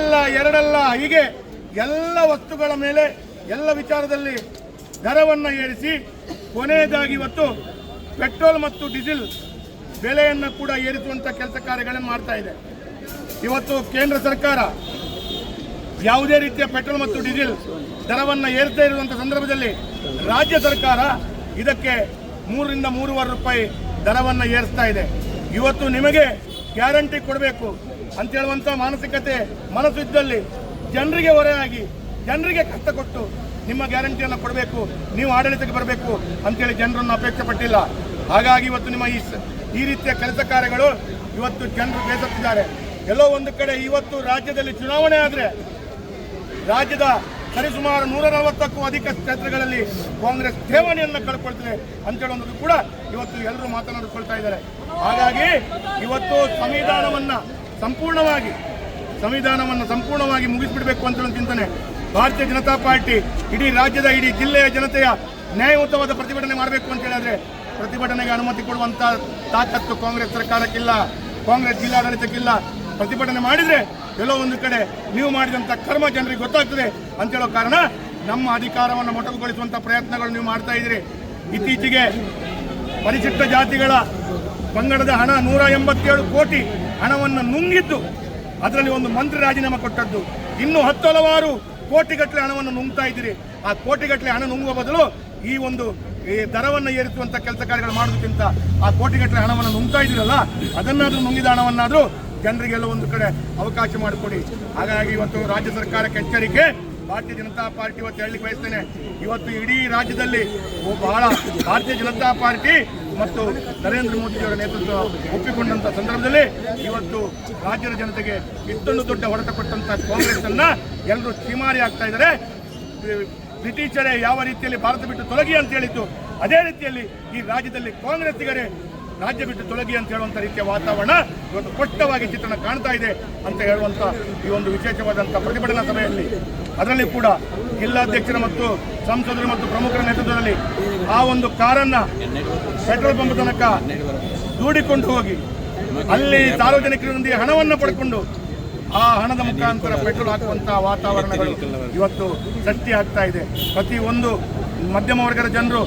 ಒಂದಲ್ಲ ಎರಡಲ್ಲ, ಹೀಗೆ ಎಲ್ಲ ವಸ್ತುಗಳ ಮೇಲೆ ಎಲ್ಲ ವಿಚಾರದಲ್ಲಿ ದರವನ್ನು ಏರಿಸಿ, ಕೊನೆಯದಾಗಿ ಇವತ್ತು ಪೆಟ್ರೋಲ್ ಮತ್ತು ಡೀಸೆಲ್ ಬೆಲೆಯನ್ನು ಕೂಡ ಏರಿಸುವಂಥ ಕೆಲಸ ಕಾರ್ಯಗಳನ್ನು ಮಾಡ್ತಾ ಇದೆ. ಇವತ್ತು ಕೇಂದ್ರ ಸರ್ಕಾರ ಯಾವುದೇ ರೀತಿಯ ಪೆಟ್ರೋಲ್ ಮತ್ತು ಡೀಸೆಲ್ ದರವನ್ನು ಏರ್ತಾ ಇರುವಂಥ ಸಂದರ್ಭದಲ್ಲಿ ರಾಜ್ಯ ಸರ್ಕಾರ ಇದಕ್ಕೆ ಮೂರರಿಂದ ಮೂರುವರೆ ರೂಪಾಯಿ ದರವನ್ನು ಏರಿಸ್ತಾ ಇದೆ. ಇವತ್ತು ನಿಮಗೆ ಗ್ಯಾರಂಟಿ ಕೊಡಬೇಕು. ಅಂತ ಹೇಳುವಂತ ಮಾನಸಿಕತೆ ಮನಸ್ಸು ಇದ್ದಲ್ಲಿ ಜನರಿಗೆ ಹೊರೆಯಾಗಿ, ಜನರಿಗೆ ಕಷ್ಟ ಕೊಟ್ಟು ನಿಮ್ಮ ಗ್ಯಾರಂಟಿಯನ್ನು ಕೊಡಬೇಕು, ನೀವು ಆಡಳಿತಕ್ಕೆ ಬರಬೇಕು ಅಂತೇಳಿ ಜನರನ್ನು ಅಪೇಕ್ಷೆ ಪಟ್ಟಿಲ್ಲ. ಹಾಗಾಗಿ ಇವತ್ತು ನಿಮ್ಮ ಈ ಈ ರೀತಿಯ ಕೆಲಸ ಕಾರ್ಯಗಳು ಇವತ್ತು ಜನರು ಬೇಸತ್ತಿದ್ದಾರೆ. ಎಲ್ಲೋ ಒಂದು ಕಡೆ ಇವತ್ತು ರಾಜ್ಯದಲ್ಲಿ ಚುನಾವಣೆ ಆದರೆ ರಾಜ್ಯದ ಸರಿಸುಮಾರು ನೂರ ನಲವತ್ತಕ್ಕೂ ಅಧಿಕ ಕ್ಷೇತ್ರಗಳಲ್ಲಿ ಕಾಂಗ್ರೆಸ್ ಠೇವಣಿಯನ್ನು ಕಳ್ಕೊಳ್ತದೆ ಅಂತೇಳೋದು ಕೂಡ ಇವತ್ತು ಎಲ್ಲರೂ ಮಾತನಾಡಿಕೊಳ್ತಾ ಇದ್ದಾರೆ. ಹಾಗಾಗಿ ಇವತ್ತು ಸಂವಿಧಾನವನ್ನ ಸಂಪೂರ್ಣವಾಗಿ ಸಂವಿಧಾನವನ್ನು ಸಂಪೂರ್ಣವಾಗಿ ಮುಗಿಸಿಬಿಡಬೇಕು ಅಂತ ಚಿಂತನೆ. ಭಾರತೀಯ ಜನತಾ ಪಾರ್ಟಿ ಇಡೀ ರಾಜ್ಯದ, ಇಡೀ ಜಿಲ್ಲೆಯ ಜನತೆಯ ನ್ಯಾಯಯುತವಾದ ಪ್ರತಿಭಟನೆ ಮಾಡಬೇಕು ಅಂತ ಹೇಳಿದ್ರೆ ಪ್ರತಿಭಟನೆಗೆ ಅನುಮತಿ ಕೊಡುವಂತ ತಾಕತ್ತು ಕಾಂಗ್ರೆಸ್ ಸರ್ಕಾರಕ್ಕಿಲ್ಲ, ಕಾಂಗ್ರೆಸ್ ಜಿಲ್ಲಾಡಳಿತಕ್ಕಿಲ್ಲ. ಪ್ರತಿಭಟನೆ ಮಾಡಿದ್ರೆ ಎಲ್ಲೋ ಒಂದು ಕಡೆ ನೀವು ಮಾಡಿದಂತ ಕರ್ಮ ಜನರಿಗೆ ಗೊತ್ತಾಗ್ತದೆ ಅಂತ ಹೇಳೋ ಕಾರಣ ನಮ್ಮ ಅಧಿಕಾರವನ್ನು ಮೊಟಕುಗೊಳಿಸುವಂತ ಪ್ರಯತ್ನಗಳು ನೀವು ಮಾಡ್ತಾ ಇದ್ದೀರಿ. ಇತ್ತೀಚೆಗೆ ಪರಿಶಿಷ್ಟ ಜಾತಿಗಳ ಪಂಗಡದ ಹಣ ನೂರ ಎಂಬತ್ತೇಳು ಕೋಟಿ ಹಣವನ್ನು ನುಂಗಿದ್ದು ಅದರಲ್ಲಿ ಒಂದು ಮಂತ್ರಿ ರಾಜೀನಾಮೆ ಕೊಟ್ಟದ್ದು. ಇನ್ನು ಹತ್ತು ಹಲವಾರು ಕೋಟಿಗಟ್ಟಲೆ ಹಣವನ್ನು ನುಂಗ್ತಾ ಇದ್ದೀರಿ. ಆ ಕೋಟಿಗಟ್ಟಲೆ ಹಣ ನುಂಗುವ ಬದಲು ಈ ಒಂದು, ಈ ದರವನ್ನು ಏರಿಸುವಂತ ಕೆಲಸ ಕಾರ್ಯಗಳು ಮಾಡೋದಕ್ಕಿಂತ ಆ ಕೋಟಿಗಟ್ಟಲೆ ಹಣವನ್ನು ನುಂಗ್ತಾ ಇದ್ದೀರಲ್ಲ, ಅದನ್ನಾದ್ರೂ ನುಂಗಿದ ಹಣವನ್ನಾದರೂ ಜನರಿಗೆಲ್ಲ ಒಂದು ಕಡೆ ಅವಕಾಶ ಮಾಡಿಕೊಡಿ. ಹಾಗಾಗಿ ಇವತ್ತು ರಾಜ್ಯ ಸರ್ಕಾರಕ್ಕೆ ಎಚ್ಚರಿಕೆ. ಭಾರತೀಯ ಜನತಾ ಪಾರ್ಟಿ ಇವತ್ತು ಹೇಳಲಿಕ್ಕೆ ಬಯಸ್ತೇನೆ. ಇವತ್ತು ಇಡೀ ರಾಜ್ಯದಲ್ಲಿ ಬಹಳ ಭಾರತೀಯ ಜನತಾ ಪಾರ್ಟಿ ಮತ್ತು ನರೇಂದ್ರ ಮೋದಿಯವರ ನೇತೃತ್ವ ಒಪ್ಪಿಕೊಂಡಂತ ಸಂದರ್ಭದಲ್ಲಿ ಇವತ್ತು ರಾಜ್ಯದ ಜನತೆಗೆ ಇಷ್ಟೊಂದು ದೊಡ್ಡ ಹೊಡೆತ ಕಾಂಗ್ರೆಸ್ ಅನ್ನ ಎಲ್ಲರೂ ಚಿಮಾರಿ ಆಗ್ತಾ ಇದ್ದಾರೆ. ಬ್ರಿಟಿಷರೇ ಯಾವ ರೀತಿಯಲ್ಲಿ ಭಾರತ ಬಿಟ್ಟು ತೊಲಗಿ ಅಂತ ಹೇಳಿತ್ತು ಅದೇ ರೀತಿಯಲ್ಲಿ ಈ ರಾಜ್ಯದಲ್ಲಿ ಕಾಂಗ್ರೆಸ್ಸಿಗರೇ ರಾಜ್ಯ ಬಿಟ್ಟು ತೊಲಗಿ ಅಂತ ಹೇಳುವಂತ ರೀತಿಯ ವಾತಾವರಣ ಇವತ್ತು ಕೊಟ್ಟವಾಗಿ ಚಿತ್ರಣ ಕಾಣ್ತಾ ಇದೆ ಅಂತ ಹೇಳುವಂತ ಈ ಒಂದು ವಿಶೇಷವಾದಂಥ ಪ್ರತಿಭಟನಾ ಸಭೆಯಲ್ಲಿ. ಅದರಲ್ಲಿ ಕೂಡ ಜಿಲ್ಲಾಧ್ಯಕ್ಷರ ಮತ್ತು ಸಂಸದರು ಮತ್ತು ಪ್ರಮುಖರ ನೇತೃತ್ವದಲ್ಲಿ ಆ ಒಂದು ಕಾರನ್ನ ಪೆಟ್ರೋಲ್ ಪಂಪ್ ತನಕ ದೂಡಿಕೊಂಡು ಹೋಗಿ, ಅಲ್ಲಿ ಸಾರ್ವಜನಿಕರೊಂದಿಗೆ ಹಣವನ್ನು ಪಡ್ಕೊಂಡು ಆ ಹಣದ ಮುಖಾಂತರ ಪೆಟ್ರೋಲ್ ಹಾಕುವಂತಹ ವಾತಾವರಣಗಳು ಇವತ್ತು ಸೃಷ್ಟಿ ಆಗ್ತಾ ಇದೆ. ಪ್ರತಿ ಒಂದು ಮಧ್ಯಮ ವರ್ಗದ ಜನರು